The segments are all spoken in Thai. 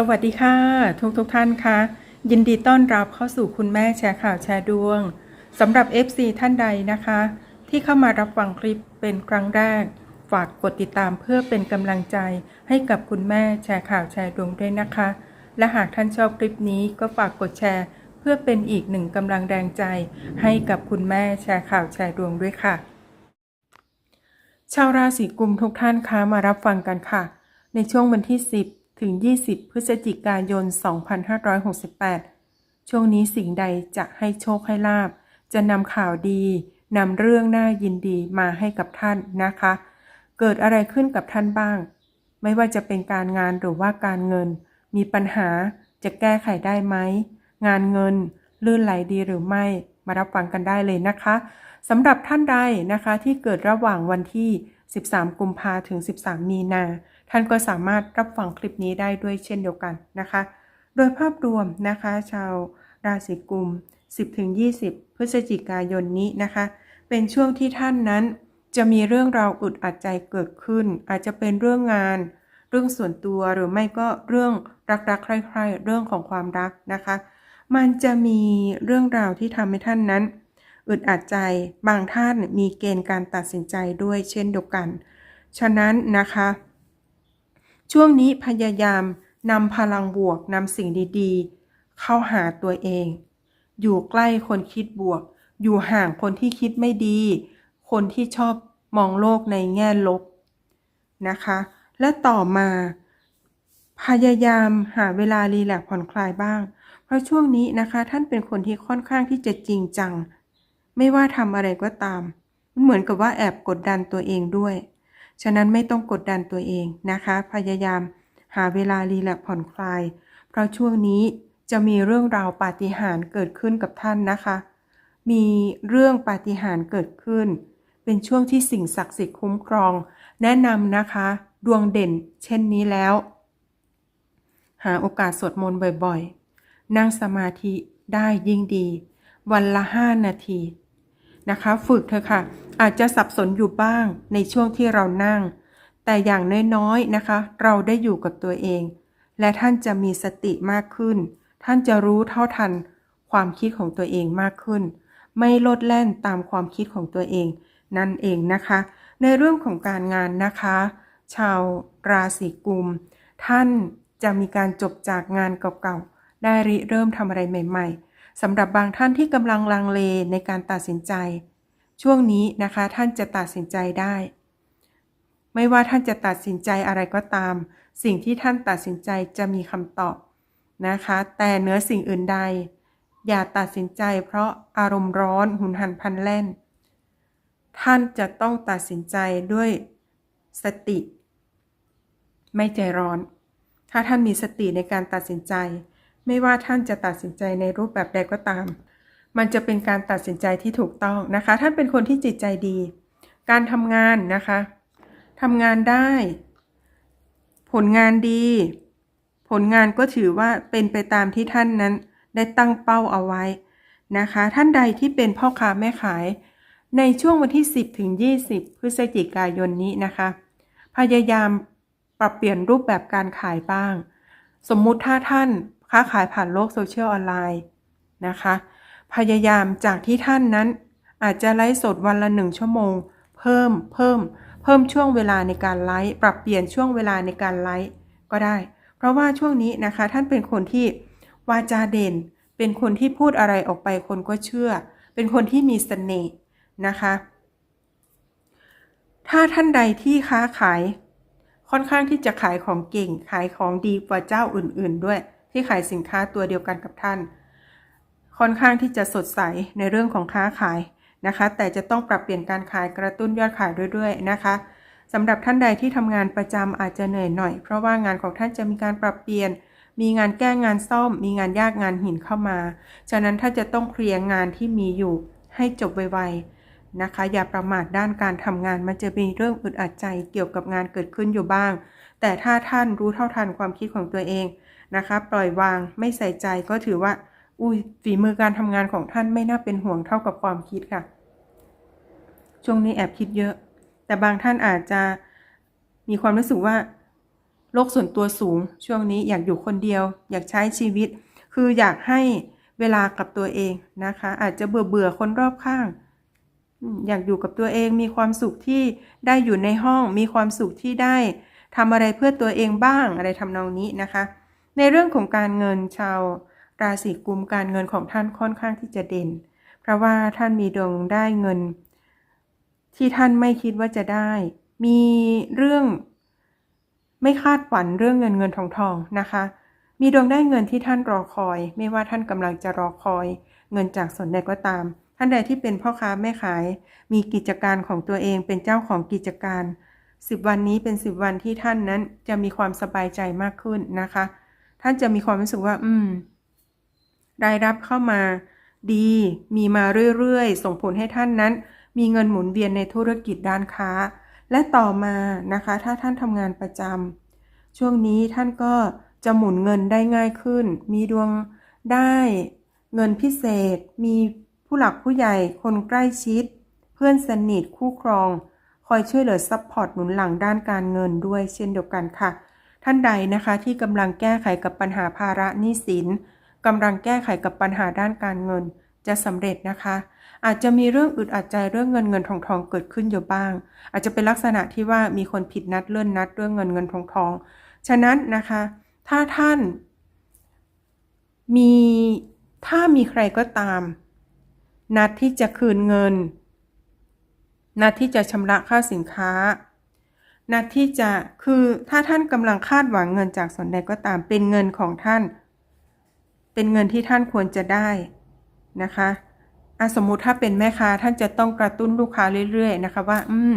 สวัสดีค่ะ ทุกทุกท่านคะยินดีต้อนรับเข้าสู่คุณแม่แชร์ข่าวแชร์ดวงสำหรับ FC ท่านใดนะคะ ที่เข้ามารับฟังคลิปเป็นครั้งแรก ฝากกดติดตามเพื่อเป็นกำลังใจให้กับคุณแม่แชร์ข่าวแชร์ดวงด้วยนะคะ และหากท่านชอบคลิปนี้ก็ฝากกดแชร์ เพื่อเป็นอีกหนึ่งกำลังแรงใจ ให้กับคุณแม่แชร์ข่าวแชร์ดวงด้วยค่ะ ชาวราศีกุมทุกท่านคะมารับฟังกันค่ะ ในช่วงวันที่ 10 ถึง 20 พฤศจิกายน 2568 ช่วงนี้สิ่งใดจะให้โชคให้ลาบ จะนำข่าวดีนำเรื่องน่ายินดีมาให้กับท่านนะคะ เกิดอะไรขึ้นกับท่านบ้าง ไม่ว่าจะเป็นการงานหรือว่าการเงิน มีปัญหาจะแก้ไขได้ไหม งานเงินลื่นไหลดีหรือไม่ มารับฟังกันได้เลยนะคะสำหรับท่านใดนะคะที่เกิดระหว่างวันที่ 13 กุมภาถึง 13 มีนา ท่านก็สามารถรับฟังคลิปนี้ได้ด้วยเช่นเดียวกันนะคะ โดยภาพรวมนะคะ ชาวราศีกุม 10-20 พฤศจิกายนนี้นะคะ เป็นช่วงที่ท่านนั้นจะมีเรื่องราวอึดอัดใจเกิดขึ้น อาจจะเป็นเรื่องงาน เรื่องส่วนตัวหรือไม่ก็เรื่องรักๆใคร่ๆเรื่องของความรักนะคะ มันจะมีเรื่องราวที่ทำให้ท่านนั้นอึดอัดใจบางท่านมีเกณฑ์การตัดสินใจด้วยเช่นเดียวกัน ฉะนั้นนะคะ ช่วงนี้พยายามนำพลังบวกนำสิ่งดีๆ เข้าหาตัวเอง อยู่ใกล้คนคิดบวก อยู่ห่างคนที่คิดไม่ดี คนที่ชอบมองโลกในแง่ลบนะคะ และต่อมา พยายามหาเวลารีแลกผ่อนคลายบ้าง เพราะช่วงนี้นะคะท่านเป็นคนที่ค่อนข้างที่จะจริงจัง ไม่ว่าทำอะไรก็ตาม มันเหมือนกับว่าแอบกดดันตัวเองด้วย ฉะนั้นไม่ต้องกดดันตัวเองนะคะ พยายามหาเวลารีแลกผ่อนคลาย เพราะช่วงนี้จะมีเรื่องราวปาฏิหาริย์เกิดขึ้นกับท่านนะคะ มีเรื่องปาฏิหาริย์เกิดขึ้น เป็นช่วงที่สิ่งศักดิ์สิทธิ์คุ้มครอง แนะนำนะคะ ดวงเด่นเช่นนี้แล้ว หาโอกาสสวดมนต์บ่อยๆ นั่งสมาธิได้ยิ่งดี วันละ5นาที นะคะ ฝึกเถอะค่ะ อาจจะสับสนอยู่บ้างในช่วงที่เรานั่ง แต่อย่างน้อยๆนะคะ เราได้อยู่กับตัวเอง และท่านจะมีสติมากขึ้น ท่านจะรู้เท่าทันความคิดของตัวเองมากขึ้น ไม่โลดแล่นตามความคิดของตัวเอง นั่นเองนะคะ ในเรื่องของการงานนะคะ ชาวราศีกุม ท่านจะมีการจบจากงานเก่าๆได้ริเริ่มทำอะไรใหม่ ๆ สำหรับบางท่านที่กำลังลังเลในการตัดสินใจ ช่วงนี้นะคะท่านจะตัดสินใจได้ ไม่ว่าท่านจะตัดสินใจอะไรก็ตาม สิ่งที่ท่านตัดสินใจจะมีคำตอบนะคะ แต่เหนือสิ่งอื่นใด อย่าตัดสินใจเพราะอารมณ์ร้อนหุนหันพันแล่น ท่านจะต้องตัดสินใจด้วยสติ ไม่ใจร้อน ถ้าท่านมีสติในการตัดสินใจ ไม่ว่าท่านจะตัดสินใจในรูปแบบใดก็ตาม มันจะเป็นการตัดสินใจที่ถูกต้องนะคะ ท่านเป็นคนที่จิตใจดี การทำงานนะคะทำงานได้ ผลงานดี ผลงานก็ถือว่าเป็นไปตามที่ท่านนั้นได้ตั้งเป้าเอาไว้นะคะ ท่านใดที่เป็นพ่อค้าแม่ขาย ในช่วงวันที่ 10 ถึง 20 พฤศจิกายนนี้นะคะ พยายามปรับเปลี่ยนรูปแบบการขายบ้าง สมมุติถ้าท่าน ค้าขายผ่านโลกโซเชียลออนไลน์นะคะ พยายามจากที่ท่านนั้นอาจจะไลฟ์สดวันละหนึ่งชั่วโมง เพิ่มเพิ่ม เพิ่มช่วงเวลาในการไลฟ์ปรับเปลี่ยนช่วงเวลาในการไลฟ์ก็ได้ เพราะว่าช่วงนี้นะคะท่านเป็นคนที่วาจาเด่น เป็นคนที่พูดอะไรออกไปคนก็เชื่อ เป็นคนที่มีเสน่ห์นะคะ ถ้าท่านใดที่ค้าขายค่อนข้างที่จะขายของเก่ง ขายของดีกว่าเจ้าอื่น ๆ ด้วย ที่ขายสินค้าตัวเดียวกันกับท่าน ค่อนข้างที่จะสดใสในเรื่องของค้าขายนะคะ แต่จะต้องปรับเปลี่ยนการขายกระตุ้นยอดขายด้วยๆนะคะสำหรับท่านใดที่ทำงานประจำอาจจะเหนื่อยหน่อย เพราะว่างานของท่านจะมีการปรับเปลี่ยน มีงานแก้งานซ่อม มีงานยากงานหินเข้ามา ฉะนั้นถ้าจะต้องเคลียร์งานที่มีอยู่ให้จบไวๆนะคะ อย่าประมาทด้านการทำงาน มันจะมีเรื่องอึดอัดใจเกี่ยวกับงานเกิดขึ้นอยู่บ้าง แต่ถ้าท่านรู้เท่าทันความคิดของตัวเอง นะคะ ปล่อยวางไม่ใส่ใจก็ถือว่า อุ้ยฝีมือการทำงานของท่านไม่น่าเป็นห่วงเท่ากับความคิดค่ะ ช่วงนี้แอบคิดเยอะ แต่บางท่านอาจจะมีความรู้สึกว่าโลกส่วนตัวสูง ช่วงนี้อยากอยู่คนเดียว อยากใช้ชีวิต คืออยากให้เวลากับตัวเองนะคะ อาจจะเบื่อเบื่อคนรอบข้าง อยากอยู่กับตัวเอง มีความสุขที่ได้อยู่ในห้อง มีความสุขที่ได้ทำอะไรเพื่อตัวเองบ้างอะไรทำนองนี้นะคะ ในเรื่องของการเงินชาว ราศีกุมการเงินของท่านค่อนข้างที่จะเด่น เพราะว่าท่านมีดวงได้เงิน ที่ท่านไม่คิดว่าจะได้ มีเรื่องไม่คาดฝันเรื่องเงินเงินทองทองนะคะ มีดวงได้เงินที่ท่านรอคอย ไม่ว่าท่านกำลังจะรอคอย เงินจากส่วนใดก็ตาม ท่านใดที่เป็นพ่อค้าแม่ขาย มีกิจการของตัวเองเป็นเจ้าของกิจการ10วันนี้เป็น10วันที่ท่านนั้นจะมีความสบายใจมากขึ้นนะคะ ท่านจะมีความรู้สึกว่า อืม รายรับเข้ามาดี มีมาเรื่อยๆ ส่งผลให้ท่านนั้น มีเงินหมุนเวียนในธุรกิจด้านค้า และต่อมานะคะ ถ้าท่านทำงานประจำช่วงนี้ท่านก็จะหมุนเงินได้ง่ายขึ้น มีดวงได้เงินพิเศษ มีผู้หลักผู้ใหญ่ คนใกล้ชิด เพื่อนสนิทคู่ครอง คอยช่วยเหลือซัพพอร์ตหนุนหลังด้านการเงินด้วยเช่นเดียวกันค่ะ ท่านใดนะคะที่กำลังแก้ไขกับปัญหาภาระหนี้สินกำลังแก้ไขกับปัญหาด้านการเงิน จะสำเร็จนะคะ อาจจะมีเรื่องอึดอัดใจเรื่องเงินเงินทองทองเกิดขึ้นอยู่บ้าง อาจจะเป็นลักษณะที่ว่ามีคนผิดนัดเลื่อนนัดเรื่องเงินเงินทองทอง ฉะนั้นนะคะ ถ้าท่าน มีถ้ามีใครก็ตาม นัดที่จะคืนเงิน นัดที่จะชำระค่าสินค้า นัดที่จะคือถ้าท่านกำลังคาดหวังเงินจากส่วนใดก็ตามเป็นเงินของท่าน เป็นเงินที่ท่านควรจะได้นะคะอะสมมุติถ้าเป็นแม่ค้าท่านจะต้องกระตุ้นลูกค้าเรื่อย ๆ นะคะ ว่า อืม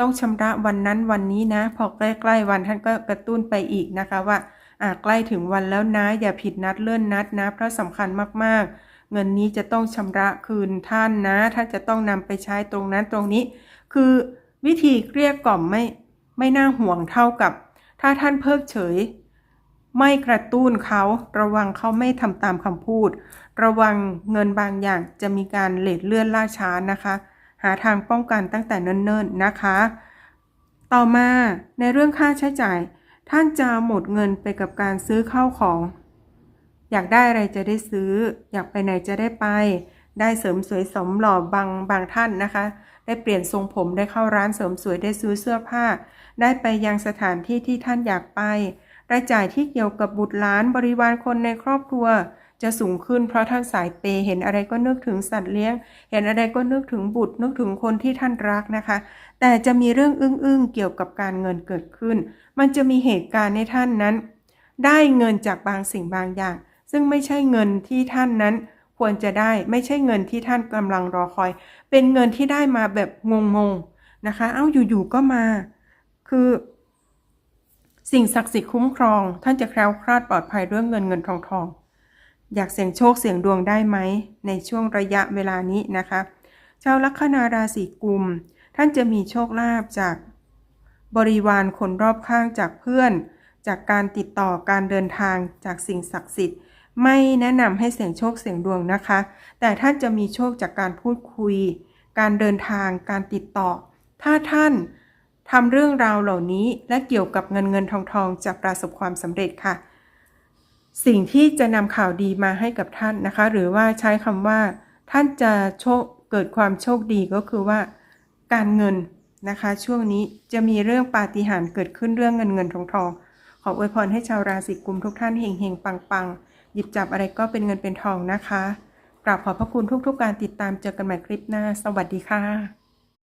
ต้องชำระวันนั้นวันนี้นะ พอใกล้ ๆ วันท่านก็กระตุ้นไปอีกนะคะว่า อ่าใกล้ถึงวันแล้วนะ อย่าผิดนัดเลื่อนนัดนะ เพราะสำคัญมากๆ เงินนี้จะต้องชำระคืนท่านนะท่านจะต้องนำไปใช้ตรงนั้นตรงนี้ คือวิธีเกลี้ยกล่อมไม่ ไม่น่าห่วงเท่ากับ ถ้าท่านเพิกเฉย ไม่กระตุ้นเขาระวังเขาไม่ทำตามคำพูด ระวังเงินบางอย่างจะมีการเลทเลื่อนล่าช้านะคะ หาทางป้องกันตั้งแต่เนิ่นๆนะคะ ต่อมาในเรื่องค่าใช้จ่าย ท่านจะหมดเงินไปกับการซื้อข้าวของ อยากได้อะไรจะได้ซื้อ อยากไปไหนจะได้ไป ได้เสริมสวยสมหล่อบางบางท่านนะคะ ได้เปลี่ยนทรงผมได้เข้าร้านเสริมสวยได้ซื้อเสื้อผ้า ได้ไปยังสถานที่ที่ท่านอยากไปรายจ่ายที่เกี่ยวกับบุตรหลานบริวารคนในครอบครัว จะสูงขึ้นเพราะท่านสายเปย์เห็นอะไรก็นึกถึงสัตว์เลี้ยง เห็นอะไรก็นึกถึงบุตรนึกถึงคนที่ท่านรักนะคะ แต่จะมีเรื่องอึ้งๆเกี่ยวกับการเงินเกิดขึ้น มันจะมีเหตุการณ์ในท่านนั้น ได้เงินจากบางสิ่งบางอย่าง ซึ่งไม่ใช่เงินที่ท่านนั้น ควรจะได้ไม่ใช่เงินที่ท่านกำลังรอคอย เป็นเงินที่ได้มาแบบงงๆนะคะ เอ้าอยู่ๆก็มา คือ สิ่งศักดิ์สิทธิ์คุ้มครอง ท่านจะแคล้วคลาดปลอดภัยเรื่องเงินเงินทองทองอยากเสี่ยงโชคเสี่ยงดวงได้ไหม ในช่วงระยะเวลานี้นะคะชาวลัคนาราศีกุม ท่านจะมีโชคลาภจากบริวารคนรอบข้างจากเพื่อน จากการติดต่อการเดินทางจากสิ่งศักดิ์สิทธิ์ ไม่แนะนำให้เสี่ยงโชคเสี่ยงดวงนะคะ แต่ท่านจะมีโชคจากการพูดคุย การเดินทาง การติดต่อ ถ้าท่านทำเรื่องราวเหล่านี้และเกี่ยวกับเงินเงินทองทองจะประสบความสำเร็จค่ะ สิ่งที่จะนำข่าวดีมาให้กับท่านนะคะ หรือว่าใช้คำว่า ท่านจะโชคเกิดความโชคดีก็คือว่า การเงินนะคะ ช่วงนี้จะมีเรื่องปาฏิหาริย์เกิดขึ้นเรื่องเงินเงินทองทองขออวยพรให้ชาวราศีกุมทุกท่านเฮงเฮงปังปัง หยิบจับอะไรก็เป็นเงินเป็นทองนะคะกราบขอบพระคุณทุกๆการติดตามเจอกันใหม่คลิปหน้า สวัสดีค่ะ